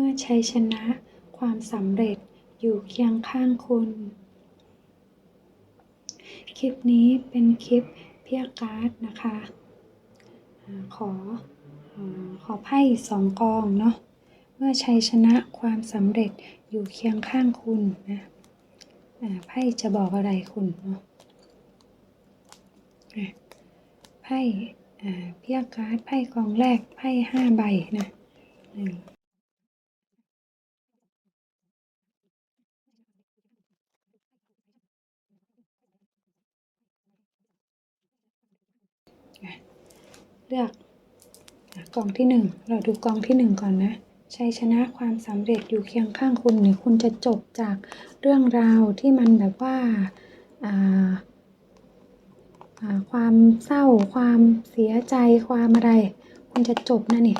มื่อชัยชนะความสำเร็จอยู่เคียงข้างคุณ คลิปนี้เป็นคลิปเพียการ์ดนะคะ ขอขอไพ่สองกองเนาะ เมื่อชัยชนะความสำเร็จอยู่เคียงข้างคุณนะไพ่จะบอกอะไรคุณเนาะไพ่เพียการ์ดไพ่กองแรกไพ่ห้าใบนะหนึ่งอะ เลือกอะกองที่หนึ่งเราดูกองที่หนึ่งก่อนนะชัยชนะความสำเร็จอยู่เคียงข้างคุณหรือคุณจะจบจากเรื่องราวที่มันแบบว่าาาความเศร้าความเสียใจความอะไร คุณจะจบนะนี่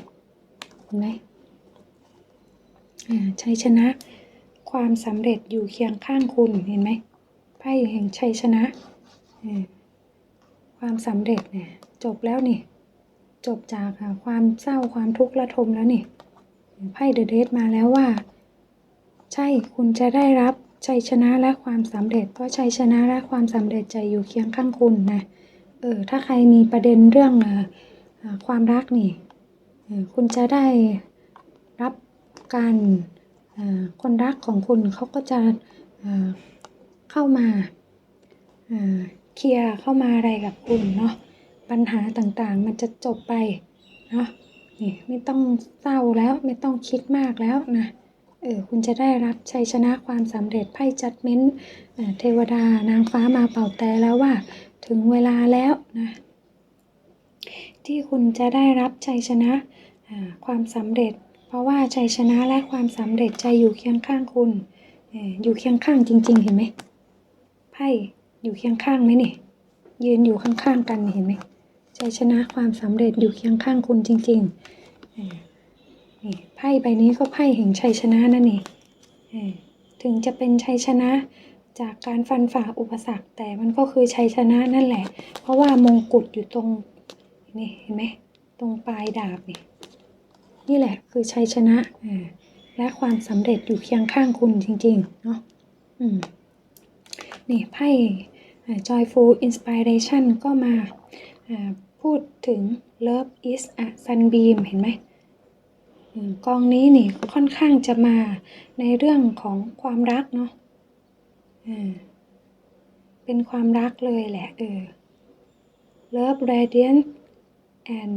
เห็นไหมอ่าชัยชนะ ความสำเร็จอยู่เคียงข้างคุณเห็นไหมไพ่แห่งชัยชนะความสำเร็จเนี่ยจบแล้วนี่ จบจากอ่าความเศร้าความทุกข์ระทมแล้วนี่ไพ่เดอะเดมาแล้วว่า ใช่คุณจะได้รับชัยชนะและความสำเร็จ เพราะชัยชนะและความสำเร็จจะอยู่เคียงข้างคุณนะเออถ้าใครมีประเด็นเรื่องออความรักนี่คุณจะได้รับการคนรักของคุณเขาก็จะเข้ามาเอ่อเคลียร์เข้ามาอะไรกับคุณเนาะ ปัญหาต่างๆ มันจะจบไปเนาะนี่ไม่ต้องเศร้าแล้วไม่ต้องคิดมากแล้วนะเออคุณจะได้รับชัยชนะความสำเร็จไพ่จัดเม้นเทวดานางฟ้ามาเป่าแต่แล้วว่า ถึงเวลาแล้วนะที่คุณจะได้รับชัยชนะความสำเร็จ เพราะว่าชัยชนะและความสำเร็จจะอยู่เคียงข้างคุณอยู่เคียงข้างจริง ๆ เห็นไหมไพ่อยู่เคียงข้างไหมนี่ยืนอยู่ข้างๆกันเห็นไหม ชัยชนะความสำเร็จอยู่เคียงข้างคุณจริงๆนี่ไพ่ใบนี้ก็ไพ่แห่งชัยชนะนั่นเองถึงจะเป็นชัยชนะจากการฟันฝ่าอุปสรรค แต่มันก็คือชัยชนะนั่นแหละ เพราะว่ามงกุฎอยู่ตรงนี่เห็นไหมตรงปลายดาบนี่นี่แหละคือชัยชนะและความสำเร็จอยู่เคียงข้างคุณจริงๆเนาะนี่ไพ่ joyful inspiration ก็มา พูดถึง love is a sunbeam เห็นไหมอืมกองนี้นี่ค่อนข้างจะมาในเรื่องของความรักเนาะอ่าเป็นความรักเลยแหละเออ love radiant and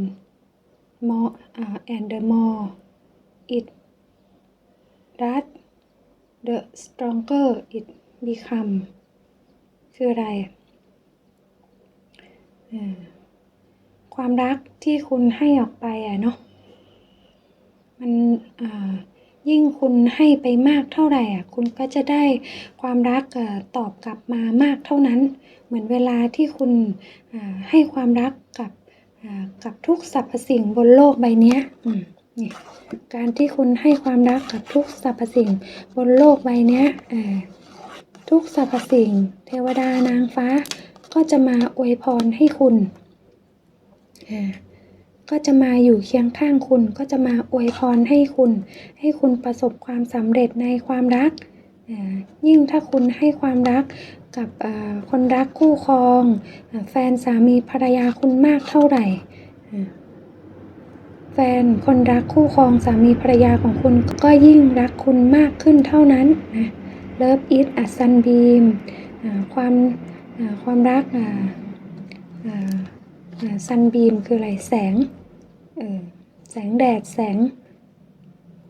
more อ่า and the more it that the stronger it become คืออะไรอ่า ความรักที่คุณให้ออกไปอะเนาะมันยิ่งคุณให้ไปมากเท่าไหร่อะคุณก็จะได้ความรักอตอบกลับมามากเท่านั้น เหมือนเวลาที่คุณให้ความรักกับกับทุกสรรพสิ่งบนโลกใบนี้นี่การที่คุณให้ความรักกับทุกสรรพสิ่งบนโลกใบนี้ทุกสรรพสิ่ง เทวดานางฟ้าก็จะมาอวยพรให้คุณ ก็จะมาอยู่เคียงข้างคุณ ก็จะมาอวยพรให้คุณ ให้คุณประสบความสำเร็จในความรัก ยิ่งถ้าคุณให้ความรักกับคนรักคู่ครอง แฟนสามีภรรยาคุณมากเท่าไหร่แฟนคนรักคู่ครองสามีภรรยาของคุณก็ยิ่งรักคุณมากขึ้นเท่านั้นนะ Love is a sunbeam อ่าความความรัก อ่าอ่าอ่า sunbeam คืออะไรแสงเออแสงแดดแสง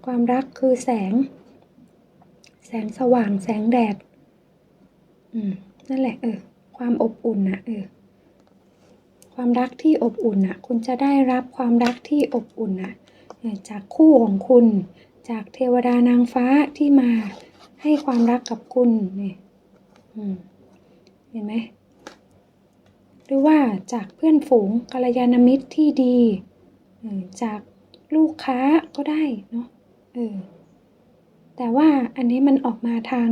ความรักคือแสง แสงสว่างแสงแดด อืมนั่นแหละเออความอบอุ่นนะเออความรักที่อบอุ่นนะคุณจะได้รับความรักที่อบอุ่นนะจากคู่ของคุณ จากเทวดานางฟ้าที่มาให้ความรักกับคุณนี่อืมเห็นไหม หรือว่าจากเพื่อนฝูงกัลยาณมิตรที่ดีจากลูกค้าก็ได้เนาะเออแต่ว่าอันนี้มันออกมาทาง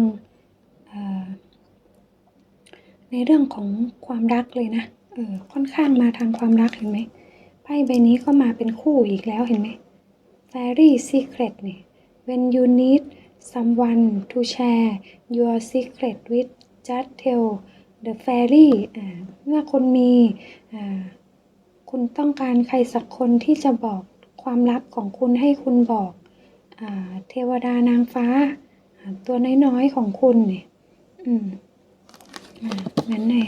ในเรื่องของความรักเลยนะเออค่อนข้างมาทางความรักเห็นไหมไพ่ใบนี้ก็มาเป็นคู่อีกแล้วเห็นไหม Fairy Secret นี่ when you need someone to share your secret with just tell the fairy อ่เมื่อคุณมีคุณต้องการใครสักคนที่จะบอกความลับของคุณให้คุณบอกอเทวดานางฟ้า ตัวน้อยๆของคุณเนี่ยอืมอ่างั้นแน่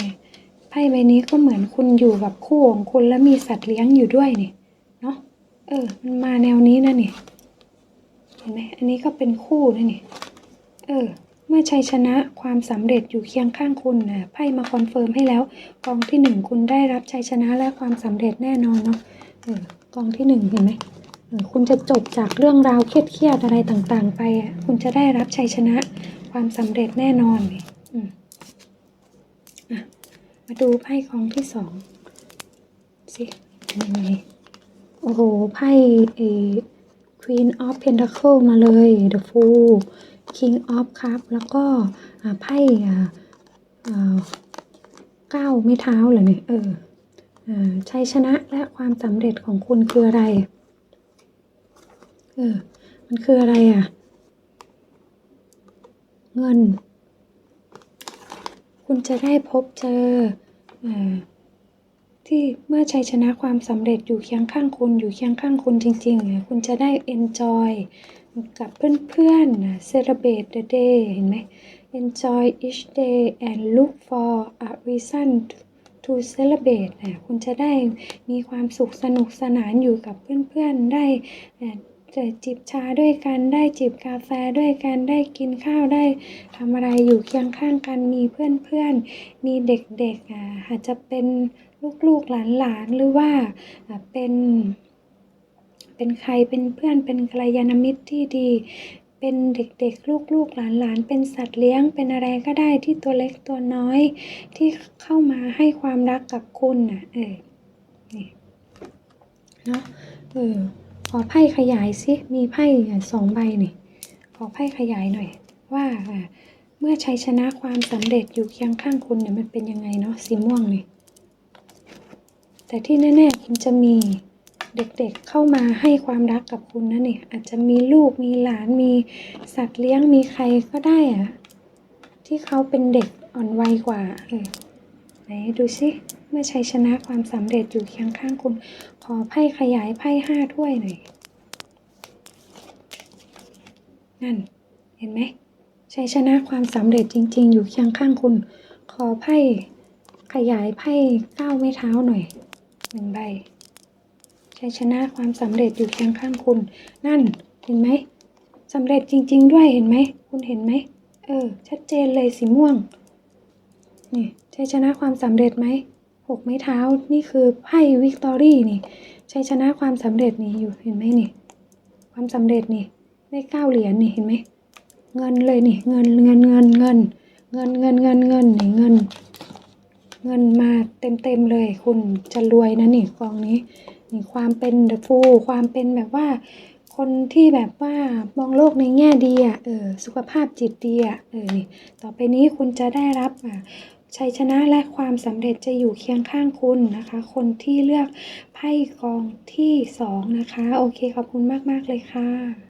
ไพ่ใบนี้ก็เหมือนคุณอยู่กับคู่ของคุณแล้วมีสัตว์เลี้ยงอยู่ด้วยนี่เนาะเออ มันมาแนวนี้นะนี่เห็นไหมอันนี้ก็เป็นคู่นะนี่เออ เมื่อชัยชนะความสำเร็จอยู่เคียงข้างคุณนะไพ่มาคอนเฟิร์มให้แล้วกองที่หนึ่งคุณได้รับชัยชนะและความสำเร็จแน่นอนเนาะเออกองที่หนึ่งเห็นไหมคุณจะจบจากเรื่องราวเครียดๆอะไรต่างๆ ไปอะคุณจะได้รับชัยชนะความสำเร็จแน่นอนอืมอะมาดูไพ่กองที่สองสิเป็นยังไงโอ้โหไพ่เอ Queen of Pentacle มาเลย The Fool King of Cup แล้วก็ไพ่เก้าไม้เท้าเหรอเนี่ยเออชัยชนะและความสำเร็จของคุณคืออะไร เออ มันคืออะไรอะ เงิน คุณจะได้พบเจออที่เมื่อชัยชนะความสำเร็จอยู่เคียงข้างคุณอยู่เคียงข้างคุณจริงๆอะคุณจะได้ enjoy กับเพื่อนๆนะ celebrate the day เห็นไหม enjoy each day and look for a reason to celebrate นะคุณจะได้มีความสุขสนุกสนานอยู่กับเพื่อนๆ ได้จิบชาด้วยกัน ได้จิบกาแฟด้วยกัน ได้กินข้าว ได้ทำอะไรอยู่เคียงข้างกัน มีเพื่อนๆ มีเด็กๆอะอาจจะเป็นลูกๆหลานๆ หรือว่าเป็น เป็นใครเป็นเพื่อนเป็นกัลยาณมิตรที่ดี เป็นเด็กๆ ลูกๆหลานๆ เป็นสัตว์เลี้ยงเป็นอะไรก็ได้ที่ตัวเล็กตัวน้อย ที่เข้ามาให้ความรักกับคุณน่ะเออนี่เนาะเออขอไพ่ขยายสิมีไพ่สองใบนี่ขอไพ่ขยายหน่อย ว่าเมื่อชัยชนะความสำเร็จอยู่เคียงข้างคุณเนี่ยมันเป็นยังไงเนาะสีม่วงนี่แต่ที่แน่ๆคุณจะมี เด็กๆเข้ามาให้ความรักกับคุณนะนี่อาจจะมีลูกมีหลานมีสัตว์เลี้ยงมีใครก็ได้อะที่เขาเป็นเด็กอ่อนวัยกว่าเออไหนดูสิเมื่อชัยชนะความสำเร็จอยู่เคียงข้างคุณ ขอไพ่ขยายไพ่ห้าถ้วยหน่อยนั่น เห็นไหมชัยชนะความสำเร็จจริง ๆ อยู่เคียงข้างคุณ ขอไพ่ขยายไพ่เก้าไม้เท้าหน่อยหนึ่งใบ ชัยชนะความสำเร็จอยู่เคียงข้างคุณ นั่นเห็นไหมสำเร็จจริง ๆ ด้วยเห็นไหม คุณเห็นไหม เออ ชัดเจนเลยสีม่วง นี่ชัยชนะความสำเร็จไหมหกไม้เท้านี่คือไพ่วิกตอรี่นี่ชัยชนะความสำเร็จนี่อยู่เห็นไหมนี่ ความสำเร็จนี่ได้เก้าเหรียญนี่เห็นไหมเงินเลยนี่เงินเงินเงินเงินเงินเงินเงินเงินนี่เงิน เงินมาเต็มๆเลย คุณจะรวยนะนี่กองนี้ ความเป็นเดอะฟูความเป็นแบบว่า คนที่แบบว่ามองโลกในแง่ดีอะเออสุขภาพจิตดีอะเออนี่ต่อไปนี้คุณจะได้รับอะชัยชนะและความสำเร็จจะอยู่เคียงข้างคุณนะคะ คนที่เลือกไพ่กองที่สองนะคะ โอเคขอบคุณมาก ๆ เลยค่ะ